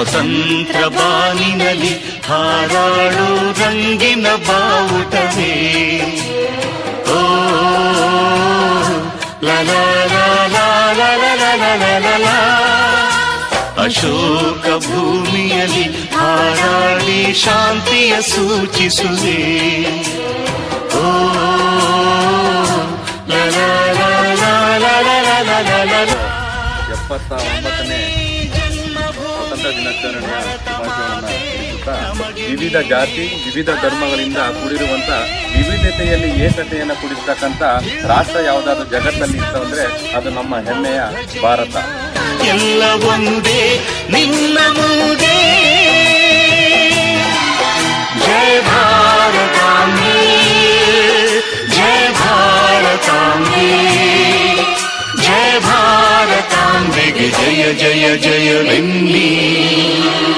ಸ್ವತಂತ್ರ ಬಾನಿನಲ್ಲಿ ಹಾರಾಡೋ ರಂಗಿನ ಬಾವುಟವೇ ಓ ಅಶೋಕ ಭೂಮಿಯಲ್ಲಿ ಹಾರಾಡಿ ಶಾಂತಿಯ ಸೂಚಿಸುವೆ ಓ ಎಪ್ಪತ್ತ ಒಂಬತ್ತನೇ ವಿವಿಧ ಜಾತಿ, ವಿವಿಧ ಧರ್ಮಗಳಿಂದ ಕೂಡಿರುವಂತ ವಿವಿಧತೆಯಲ್ಲಿ ಏಕತೆಯನ್ನು ಕುಡಿಸ್ತಕ್ಕಂಥ ರಾಷ್ಟ್ರ ಯಾವುದಾದ್ರು ಜಗತ್ತಲ್ಲಿ ಇತ್ತು ಅಂದ್ರೆ ಅದು ನಮ್ಮ ಹೆಮ್ಮೆಯ ಭಾರತ. ಎಲ್ಲ ಒಂದೇ, ನಿನ್ನ ಮುಂದೆ. ಜಯ ಭಾರತಾಂಬೆ ಜಯ ಭಾರತಾಂಬೆ ಜಯ ಭಾರತಾಂಬೆಗೆ ಜಯ ಜಯ ಜಯವೆನ್ನಿ